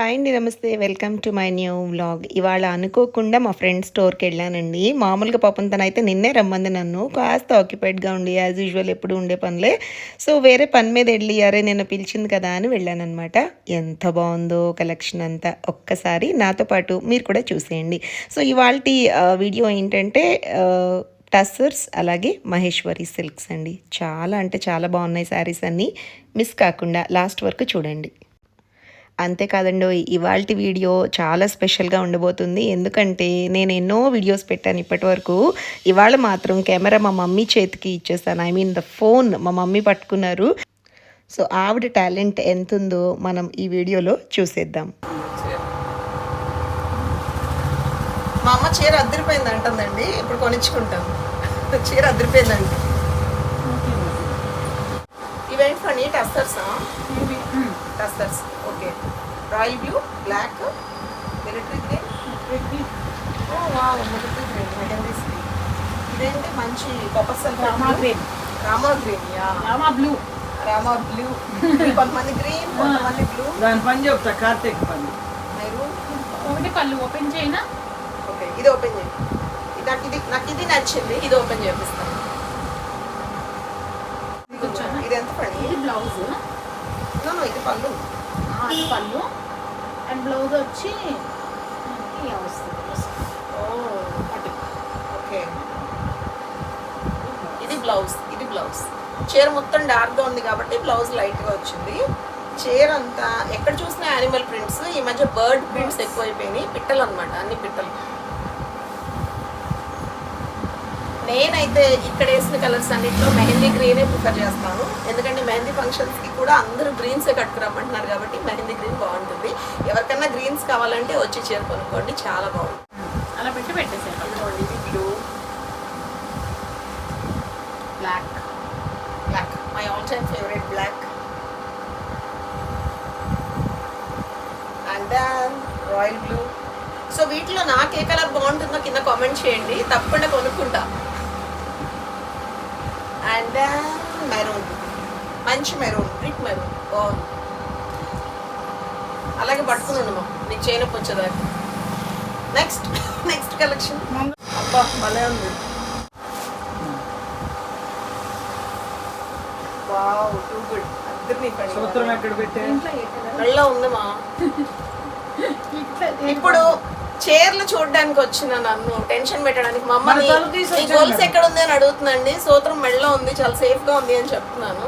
Hi అండి నమస్తే. Welcome to my new vlog. ఇవాళ అనుకోకుండా మా ఫ్రెండ్ స్టోర్కి వెళ్ళానండి. మామూలుగా పాపం తనైతే నిన్నే రమ్మంది నన్ను. కాస్త ఆక్యుపైడ్గా ఉండి యాజ్ యూజువల్ ఎప్పుడు ఉండే పనులే. సో వేరే పని మీద వెళ్ళి అరే నిన్న పిలిచింది కదా అని వెళ్ళానమాట ఎంత బాగుందో కలెక్షన్ అంతా. ఒక్కసారి నాతో పాటు మీరు కూడా చూసేయండి. సో ఇవాళ వీడియో ఏంటంటే టస్సర్స్ అలాగే మహేశ్వరి సిల్క్స్ అండి. చాలా అంటే చాలా బాగున్నాయి శారీస్ అన్నీ. మిస్ కాకుండా లాస్ట్ వరకు చూడండి. అంతేకాదండి ఇవాళ వీడియో చాలా స్పెషల్గా ఉండబోతుంది. ఎందుకంటే నేను ఎన్నో వీడియోస్ పెట్టాను ఇప్పటి వరకు ఇవాళ మాత్రం కెమెరా మా మమ్మీ చేతికి ఇచ్చేసాను. ఐ మీన్ ద ఫోన్ మా మమ్మీ పట్టుకున్నారు. సో ఆవిడ టాలెంట్ ఎంత ఉందో మనం ఈ వీడియోలో చూసేద్దాం. మా అమ్మ చీర అద్దరిపోయింది అంటుందండి ఇప్పుడు కొనిచ్చుకుంటాం. చీర అద్దరిపోయిందండి. ఇవేంటి ఫండి టస్టర్సా? Tussars. Okay royal blue black military green military green mehndi green ఇదేంటి మంచి కొప్పసల్ Rama green Rama green yeah Rama blue Rama blue కొంతమంది గ్రీన్ కొంతమంది బ్లూ దాని పని చెప్తా కార్తీక్ పని. ఒకటి పళ్ళు ఓపెన్ చేయనా? ఓకే ఇది ఓపెన్ ఇది నాకు ఇది నాకు ఇది నచ్చింది ఇది ఓపెన్ చేపిస్తాను? ఇది ఎంత పడి ఇది బ్లౌజ్? ఇది పళ్ళు. అది పళ్ళు. అండ్ బ్లౌజ్ వచ్చి ఇలా వస్తుంది ఓ ఓకే. ఇది బ్లౌజ్ ఇది బ్లౌజ్. చీర మొత్తం డార్క్గా ఉంది కాబట్టి బ్లౌజ్ లైట్గా వచ్చింది. చీర అంతా ఎక్కడ చూసినా యానిమల్ ప్రింట్స్ ఈ మధ్య బర్డ్ ప్రింట్స్ ఎక్కువైపోయినాయి. పిట్టలు అనమాట అన్ని పిట్టలు. నేనైతే ఇక్కడ వేసిన కలర్స్ అన్నింటిలో మెహందీ గ్రీనే ప్రిఫర్ చేస్తాను. ఎందుకంటే మెహందీ ఫంక్షన్స్కి కూడా అందరూ గ్రీన్సే కట్టుకురమ్మంటున్నారు కాబట్టి మెహందీ గ్రీన్ బాగుంటుంది. ఎవరికైనా గ్రీన్స్ కావాలంటే వచ్చి చీర కొనుక్కోండి చాలా బాగుంది అలా పెట్టి పెట్టేసాను ఇది blue black black my all time favourite black and then royal blue so వీటిలో నాకు ఏ కలర్ బాగుంటుందో కింద కామెంట్ చేయండి. తప్పకుండా కొనుక్కుంటా. అండ్ మెరూన్ మంచి మెరూన్ బ్రిక్ మెరూన్ బాగుంది అలాగే పట్టుకుని ఉండమా? నీకు చేయనొప్పి వచ్చేదాకా నెక్స్ట్ నెక్స్ట్ కలెక్షన్ అబ్బా భలే ఉంది. వావ్ టూ గుడ్ అందరినీ సూత్రం ఎక్కడ పెట్టే ఇంట్లో ఏ కలర్ కళ్ళ ఉందమ్మా. ఇప్పుడు చీరలు చూడడానికి వచ్చిన నన్ను టెన్షన్ పెట్టడానికి. మా నీ గొలుసు కదా." ఎక్కడ ఉంది అని అడుగుతుందండి. సూత్రం మెడలో ఉంది చాలా సేఫ్గా ఉంది అని చెప్తున్నాను.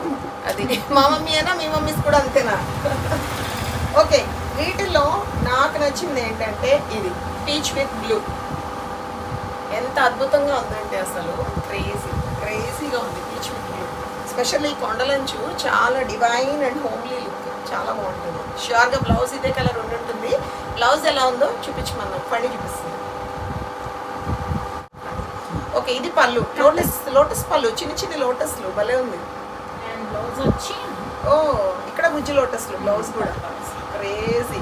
అది మా మమ్మీ అయినా మీ మమ్మీస్ కూడా అంతేనా? ఓకే వీటిలో నాకు నచ్చింది ఏంటంటే ఇది పీచ్ విత్ బ్లూ ఎంత అద్భుతంగా ఉందంటే అసలు క్రేజీ క్రేజీగా ఉంది పీచ్ విత్ బ్లూ స్పెషల్లీ కొండలంచు చాలా డివైన్ అండ్ హోమ్లీ లుక్ చాలా బాగుంటుంది. షూర్గా బ్లౌజ్ ఇదే కలర్ ఉండి బ్లౌజ్ ఎలా ఉందో చూపించమన్నాం. పని చూపిస్తుంది. ఓకే ఇది పళ్ళు. లోటస్ లోటస్ పళ్ళు చిన్న చిన్న లోటస్లు భలే ఉంది. అండ్ బ్లౌజ్ వచ్చి ఓ ఇక్కడ బుజ్జి లోటస్లు బ్లౌజ్ కూడా. క్రేజీ.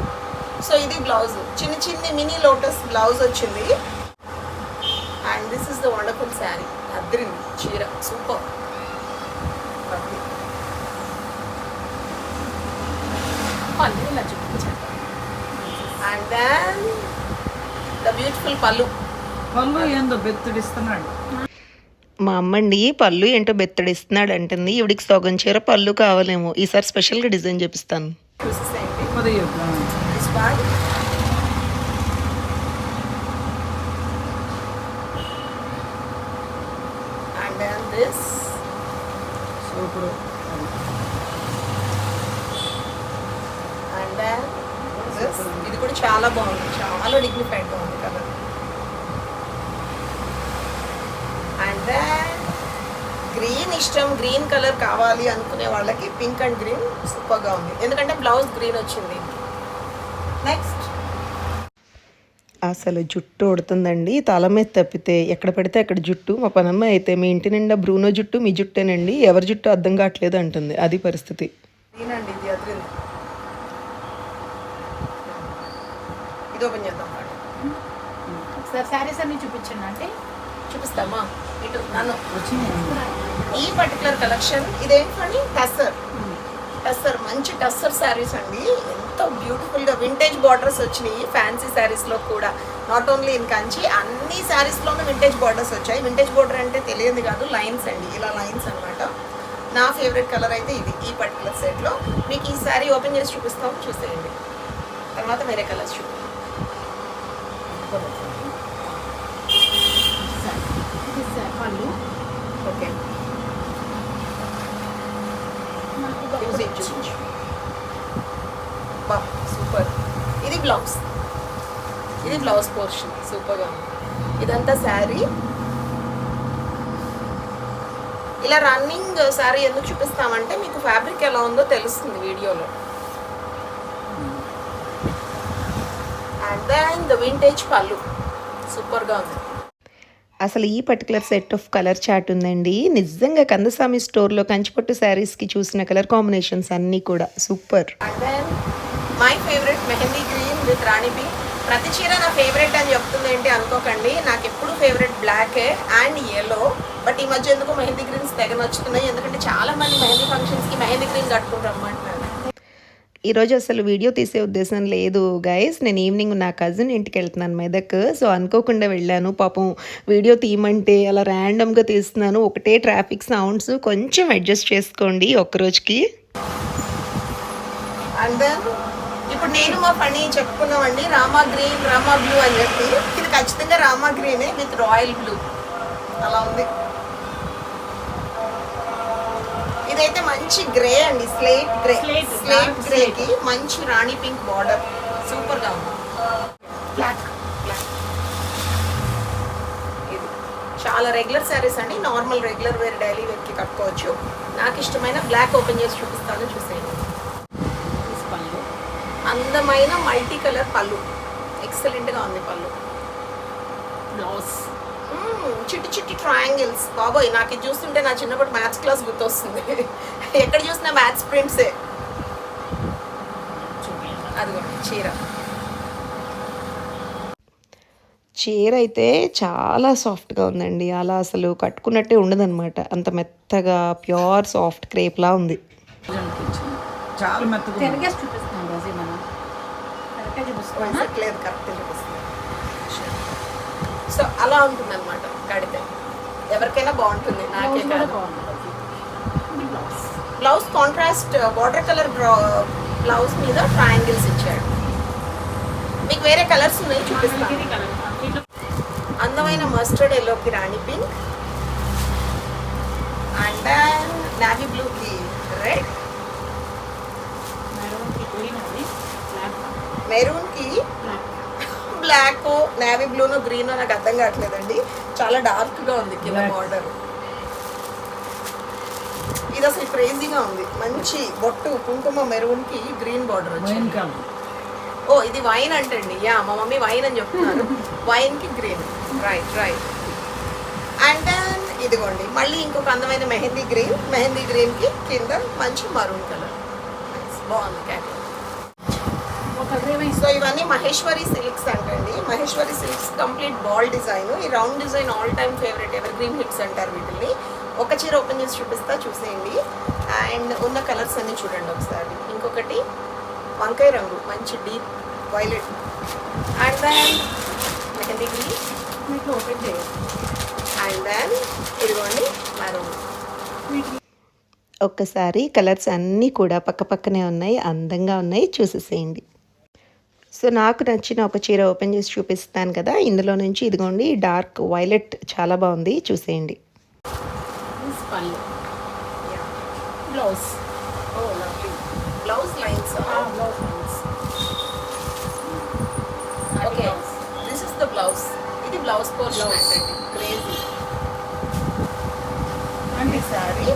సో ఇది బ్లౌజ్. చిన్న చిన్ని మినీ లోటస్ బ్లౌజ్ వచ్చింది. And this is the wonderful sari. అద్దరింది చీర. సూపర్. పళ్ళు. ఇలా చూపించాను అండ్ దెన్ ద బ్యూటిఫుల్ పళ్ళు పళ్ళు ఏందో బెత్తుడిస్తున్నాడు. మా అమ్మండి పళ్ళు ఏంటో బెత్తడిస్తున్నాడు అంటుంది. ఇవిడికి సగం చీర పళ్ళు కావాలేమో. ఈసారి స్పెషల్గా డిజైన్ చేపిస్తాను. చూసేసేయండి పది చెప్పు. this part. And then this. Super And then this. ఇది కూడా చాలా బాగుంది చాలా డిగ్నిఫైడ్గా ఉంది కలర్ అండ్ దెన్ ఇష్టం గ్రీన్ కలర్ కావాలి అనుకునే వాళ్ళకి పింక్ అండ్ గ్రీన్ సూపర్గా ఉంది. ఎందుకంటే బ్లౌజ్ గ్రీన్ వచ్చింది. నెక్స్ట్ అసలు జుట్టు ఉడుతుందండి. తల మీద తప్పితే ఎక్కడ పడితే అక్కడ జుట్టు. మా పనమ్మ అయితే మీ ఇంటి నిండా బ్రూనో జుట్టు మీ జుట్టేనండి. ఎవరి జుట్టు అర్థం కావట్లేదు అంటుంది. అది పరిస్థితి. ఇది అదిరింది ఇది ఓపెన్ చేద్దాం. ఒకసారి శారీస్ అన్ని చూపించండి. అంటే చూపిస్తామా? ఇటు నన్ను. ఈ పర్టికులర్ కలెక్షన్ ఇదేంటండి? టస్సర్. టస్సర్ మంచి టస్సర్ శారీస్ అండి. ఎంత బ్యూటిఫుల్గా వింటేజ్ బార్డర్స్ వచ్చినాయి. ఫ్యాన్సీ శారీస్లో కూడా. నాట్ ఓన్లీ ఇన్ కంచి అన్ని శారీస్లోనూ వింటేజ్ బార్డర్స్ వచ్చాయి. వింటేజ్ బార్డర్ అంటే తెలియదు కాదు లైన్స్ అండి. ఇలా లైన్స్ అన్నమాట. నా ఫేవరెట్ కలర్ అయితే ఇది ఈ పర్టికులర్ సెట్లో మీకు ఈ శారీ ఓపెన్ చేసి చూపిస్తాం చూసేయండి. తర్వాత వేరే కలర్స్ చూపిస్తాం ఇది సార్ పళ్ళు ఓకే. బా సూపర్. ఇది బ్లౌజ్. ఇది బ్లౌజ్ పోర్షన్. సూపర్గా ఉంది. ఇదంతా శారీ. ఇలా రన్నింగ్ శారీ ఎందుకు చూపిస్తామంటే మీకు ఫ్యాబ్రిక్ ఎలా ఉందో తెలుస్తుంది వీడియోలో. అండ్ దెన్ ద వింటేజ్ పళ్ళు. సూపర్గా ఉంది. అసలు ఈ particular set of colour chart ఉందండి. నిజంగా కందస్వామి స్టోర్లో కంచిపట్టు శారీస్కి చూసిన కలర్ కాంబినేషన్స్ అన్నీ కూడా. Super my favourite mehndi green with Rani ప్రతి చీర నా ఫేవరెట్ అని చెప్తుంది ఏంటి అనుకోకండి. నాకు ఎప్పుడు favourite black and yellow but ఈ మధ్య ఎందుకు మెహందీ గ్రీన్స్ తెగ నచ్చుతున్నాయి. ఎందుకంటే చాలా మంది మెహందీ ఫంక్షన్స్కి మెహందీ గ్రీన్ కట్టుకుంటారు అన్నమాట. ఈరోజు అసలు వీడియో తీసే ఉద్దేశం లేదు గైస్ నేను ఈవినింగ్ నా కజిన్ ఇంటికి వెళ్తున్నాను మెదక్. సో అనుకోకుండా వెళ్ళాను. పాపం వీడియో తీయమంటే అలా ర్యాండమ్గా తీస్తున్నాను. ఒకటే ట్రాఫిక్ సౌండ్స్ కొంచెం అడ్జస్ట్ చేసుకోండి ఒక్క రోజుకి ఇప్పుడు నేను మా పని చెప్పుకున్నామండి రామా గ్రీన్ రామా బ్లూ అని చెప్పి. ఇది ఖచ్చితంగా రామా గ్రీనే విత్ రాయల్ బ్లూ. అలా ఉంది. ఇదైతే మంచి గ్రే అండి స్లేట్ గ్రే. స్లేట్ dark గ్రేకి మంచి రాణి పింక్ బార్డర్. సూపర్గా ఉంది బ్లాక్ చాలా రెగ్యులర్ శారీస్ అండి నార్మల్ రెగ్యులర్ వేర్ డైలీ వేర్కి కట్టుకోవచ్చు. నాకు ఇష్టమైన బ్లాక్ ఓపెన్ చేసి చూపిస్తాను చూసేయండి. పళ్ళు. అందమైన మల్టీ కలర్ పళ్ళు ఎక్సలెంట్గా ఉంది పళ్ళు. బ్లౌజ్ చిట్టి చిట్టి ట్రయాంగిల్స్ బాబోయ్ నాకు ఇది చూస్తుంటే నా చిన్నప్పుడు మ్యాథ్స్ క్లాస్ గుర్తొస్తుంది. ఎక్కడ చూసినా మ్యాథ్స్ ప్రింట్సే అదిగో చీర. చీర అయితే చాలా సాఫ్ట్గా ఉందండి. అలా అసలు కట్టుకున్నట్టే ఉండదన్నమాట. అంత మెత్తగా ప్యూర్ సాఫ్ట్ క్రేప్లా ఉంది. అనిపించింది చాలా మెత్తగా ఉంది. సో అలా ఉంటుంది అనమాట కడితే ఎవరికైనా బాగుంటుంది నాకే కాదు. Blouse contrast water colour blouse మీద ట్రయాంగిల్స్ ఇచ్చాడు. మీకు వేరే కలర్స్ ఉన్నాయి చూపిస్తాను. అందమైన మస్టర్డ్ ఎల్లోకి రాణి పింక్ అండ్ నావీ బ్లూకి రెడ్ మెరూన్కి గ్రీన్ అది బ్లాక్ మెరూన్కి బ్లాక్ బ్లాక్ నావీ బ్లూనో గ్రీనో నాకు అర్థం కావట్లేదండి. చాలా డార్క్గా ఉంది కింద. బార్డర్ ఇది అసలు క్రేజీగా ఉంది. మంచి బొట్టు కుంకుమ మెరూన్కి గ్రీన్ బార్డర్ వచ్చింది. ఓ ఇది వైన్ అంటండి. యా మా మమ్మీ వైన్ అని చెప్తున్నారు. వైన్కి green right right and then ఇదిగోండి. మళ్ళీ ఇంకొక అందమైన మెహందీ గ్రీన్ మెహందీ గ్రీన్కి కింద మంచి మరూన్ కలర్ బాగుంది ఒక సో ఇవన్నీ మహేశ్వరి సిల్క్స్ అంటండి. Maheshwari silks complete ball design. ఈ round design all time favourite evergreen hits అంటారు వీటిని ఒక చీర ఓపెన్ చేసి చూపిస్తా చూసేయండి. అండ్ ఉన్న కలర్స్ అన్ని చూడండి ఒకసారి. ఇంకొకటి వంకాయ రంగు మంచి deep violet and then mehndi వీటిని ఓపెన్ చేయండి. అండ్ దెన్ ఇదిగోండి మరూన్ ఒక్కసారి కలర్స్ అన్నీ కూడా పక్క పక్కనే ఉన్నాయి అందంగా ఉన్నాయి చూసేసేయండి. సో నాకు నచ్చిన ఒక చీర ఓపెన్ చేసి చూపిస్తాను కదా. ఇందులో నుంచి ఇదిగోండి డార్క్ వైలెట్ చాలా బాగుంది. చూసేయండి. Blouse oh lovely blouse lines blouse lines okay this is the blouse ఇది బ్లౌజ్ పోర్షన్ క్రేజీ అంటే సారీ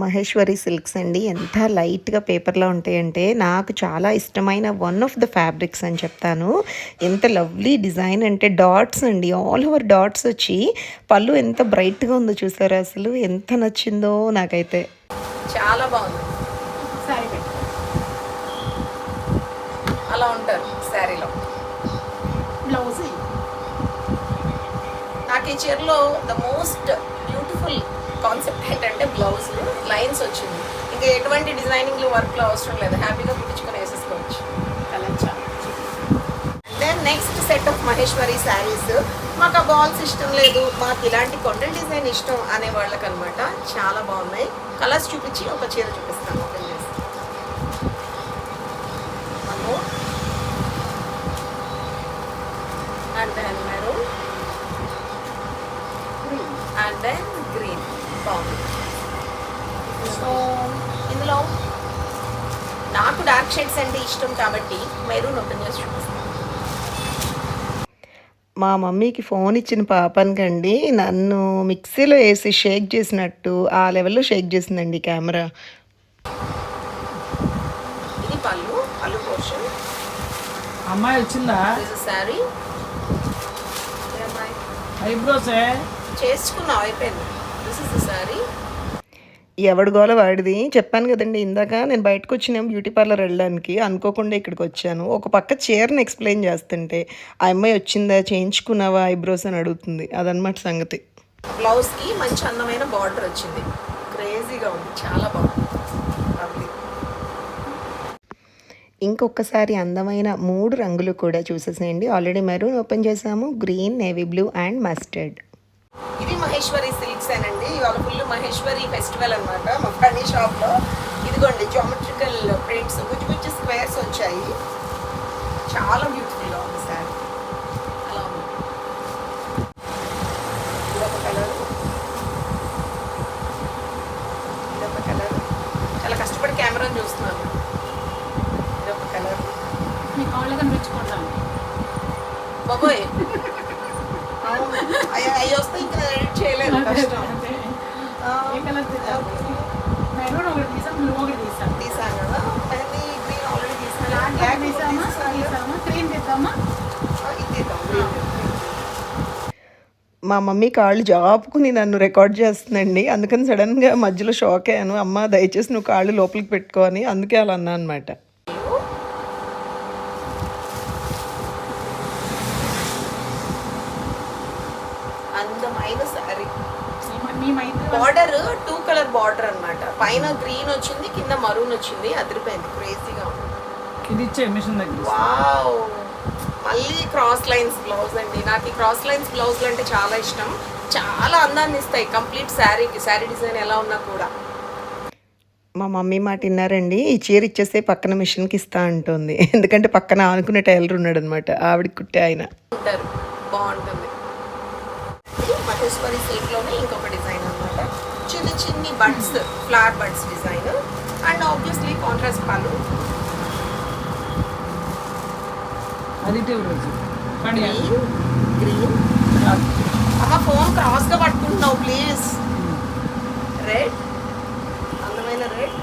మహేశ్వరి సిల్క్స్ అండి. ఎంత లైట్గా పేపర్లో ఉంటాయంటే నాకు చాలా ఇష్టమైన వన్ ఆఫ్ ద ఫ్యాబ్రిక్స్ అని చెప్తాను. ఎంత లవ్లీ డిజైన్ అంటే డాట్స్ అండి. ఆల్ ఓవర్ డాట్స్ వచ్చి పళ్ళు ఎంత బ్రైట్గా ఉందో చూసారా అసలు? ఎంత నచ్చిందో నాకైతే. చాలా బాగుంది. అలా ఉంటారు శారీలో. బ్లౌజ్ నాకు ఈ చీరలో ద మోస్ట్ బ్యూటిఫుల్ కాన్సెప్ట్ ఏంటంటే బ్లౌజ్ లైన్స్ వచ్చింది. ఇంకా ఎటువంటి డిజైనింగ్ వర్క్లో అవసరం లేదు. హ్యాపీగా కుట్టించుకొని వేసేసుకోవచ్చు. Then next set of Maheshwari saris మాకు ఆ బాల్స్ ఇష్టం లేదు. మాకు ఇలాంటి కొండల డిజైన్ ఇష్టం అనే వాళ్ళకి అనమాట చాలా బాగున్నాయి. కలర్స్ చూపించి ఒక చీర చూపిస్తాను. ఓపెన్ చేసి One more. and then maroon and then green బాగుంది సో ఇందులో నాకు డార్క్ షేడ్స్ అంటే ఇష్టం కాబట్టి మెరూన్ ఓపెన్ చేసి చూపిస్తాను. మా మమ్మీకి ఫోన్ ఇచ్చిన పాపనికండి నన్ను మిక్సీలో వేసి షేక్ చేసినట్టు ఆ లెవెల్లో షేక్ చేసిందండి కెమెరా ఇది పళ్ళు పళ్ళు పోర్షన్ అమ్మాయి వచ్చిందా? దిస్ శారీ ఐబ్రోసే? చేసుకున్నావు అయిపోయింది. దిస్ ఇస్ ద శారీ ఎవడి గోల వాడిది? చెప్పాను కదండి ఇందాక నేను బయటకు వచ్చిన బ్యూటీ పార్లర్ వెళ్ళడానికి అనుకోకుండా ఇక్కడికి వచ్చాను. ఒక పక్క చీరని ఎక్స్ప్లెయిన్ చేస్తుంటే ఆ అమ్మాయి వచ్చిందా? చేయించుకున్నావా? ఐబ్రోస్ అని అడుగుతుంది. అదనమాట సంగతి. బ్లౌజ్కి మంచి అందమైన బార్డర్ వచ్చింది. క్రేజీగా ఉంది. చాలా బాగుంది. ఇంకొకసారి అందమైన మూడు రంగులు కూడా చూసేసేయండి. ఆల్రెడీ మెరూన్ ఓపెన్ చేసాము. Green navy blue and mustard ఇది మహేశ్వరి సిల్క్స్ అండి ఇవాళ ఫుల్ మహేశ్వరి ఫెస్టివల్ అన్నమాట మా ఫర్నీ షాప్లో ఇదిగోండి జామెట్రికల్ ప్రింట్స్ బుజ్జి బుజ్జి స్క్వేర్స్ వచ్చాయి. చాలా బ్యూటిఫుల్గా ఉంది శారీ అలా ఉంది. ఇదొక కలర్ ఇదొక కలర్ చాలా కష్టపడి కెమెరాని చూస్తున్నాను. ఇదొక కలర్ మీ కాళ్ళు కనిపించుకుంటాను బాబోయ్. అయ్యి వస్తే ఇంకా ఎడిట్ చేయలేదు కష్టం ఆ, ఏ కలర్ తీద్దాం మెరూన్ ఒకటి తీసాం బ్లూ ఒకటి తీసాం తీసాను కదా మెహందీ గ్రీన్ ఆల్రెడీ తీసాను బ్లాక్ బ్లాక్ తీసామా తీసామా క్రీమ్ తీద్దామా ఇది తీద్దాం green. మా మమ్మీ కాళ్ళు జాపుకుని నన్ను రికార్డ్ చేస్తుందండి. అందుకని సడన్గా మధ్యలో షాక్ అయ్యాను. అమ్మ దయచేసి నువ్వు కాళ్ళు లోపలికి పెట్టుకో అని అందుకే అలా అన్నా అనమాట బార్డర్ టూ కలర్ బార్డర్ అన్నమాట. పైన గ్రీన్ వచ్చింది కింద మరూన్ వచ్చింది అదిరిపోయింది. క్రేజీగా ఉంది. ఇది ఇచ్చే మిషన్ దగ్గర. వావ్. క్రాస్ లైన్స్ బ్లౌజ్ అండి. నాకు ఈ క్రాస్ లైన్స్ బ్లౌజ్లు అంటే చాలా ఇష్టం. చాలా అందాన్ని ఇస్తాయి. కంప్లీట్ శారీకి శారీ డిజైన్ ఎలా ఉన్నా కూడా. మా మమ్మీ మాట విన్నారండి ఈ చీర ఇచ్చేస్తే పక్కన మిషన్కి ఇస్తా అంటుంది. ఎందుకంటే పక్కన ఆనుకునే టైలర్ ఉన్నాడు అనమాట ఆవిడకి కుట్టే ఆయన. ఉంటారు. బాగుంటుంది. మహేశ్వరి సిల్క్లోనే ఇంకొక డిజైన్ అన్నమాట. చిన్న చిన్ని buds flower buds design. And obviously contrast పళ్ళు. అది టేబుల్ రోజు పండి గ్రీన్ గ్రీన్ అమ్మ ఫోన్ క్రాస్గా పట్టుకుంటున్నావు ప్లీజ్ రెడ్ అందమైన red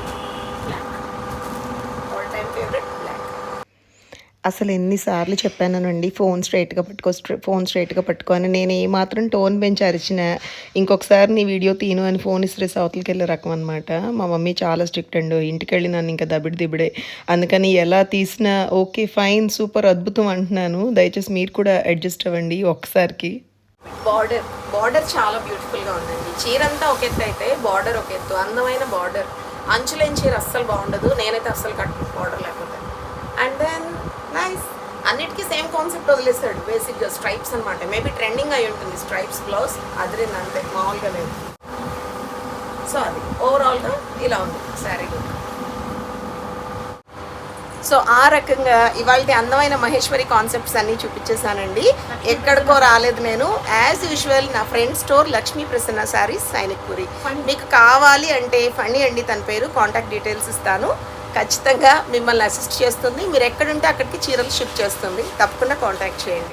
black all time favourite అసలు ఎన్నిసార్లు చెప్పానండి ఫోన్ స్ట్రైట్గా పట్టుకో ఫోన్ స్ట్రైట్గా పట్టుకొని నేను ఏమాత్రం టోన్ పెంచి అరిచిన ఇంకొకసారి నీ వీడియో తీను అని ఫోన్ ఇస్తే అవతలకి వెళ్ళే రకం అనమాట మా మమ్మీ చాలా స్ట్రిక్ట్ అండి ఇంటికి వెళ్ళి నన్ను ఇంకా దబిడి దిబిడే. అందుకని ఎలా తీసినా ఓకే ఫైన్ సూపర్ అద్భుతం అంటున్నాను. దయచేసి మీరు కూడా అడ్జస్ట్ అవ్వండి ఒకసారికి బార్డర్ బార్డర్ చాలా బ్యూటిఫుల్గా ఉందండి. చీర అంతా ఒక ఎత్తు అయితే బార్డర్ ఒక ఎత్తు అందమైన బార్డర్. అంచులేని చీర అస్సలు బాగుండదు నేనైతే అస్సలు కట్టు బార్డర్ లేకపోతే. అండ్ దెన్ నైస్ అన్నిటికీ సేమ్ కాన్సెప్ట్ వదిలేస్తాడు. బేసిక్గా స్ట్రైప్స్ అనమాట మేబీ ట్రెండింగ్ అయి ఉంటుంది. స్ట్రైప్స్ బ్లౌజ్ అదిరింది అంతే. మామూలుగా లేదు. సో అది. ఓవరాల్గా ఇలా ఉంది. శారీ లుక్ సో ఆ రకంగా ఇవాళ అందమైన మహేశ్వరి కాన్సెప్ట్స్ అన్నీ చూపించేశానండి. ఎక్కడికో రాలేదు నేను. యాజ్ యూజువల్ నా ఫ్రెండ్ స్టోర్ లక్ష్మీ ప్రసన్న శారీస్ సైనిక్పురి మీకు కావాలి అంటే ఫణి అండి తన పేరు. కాంటాక్ట్ డీటెయిల్స్ ఇస్తాను. ఖచ్చితంగా మిమ్మల్ని అసిస్ట్ చేస్తుంది. మీరు ఎక్కడుంటే అక్కడికి చీరలు షిఫ్ట్ చేస్తుంది. తప్పకుండా కాంటాక్ట్ చేయండి.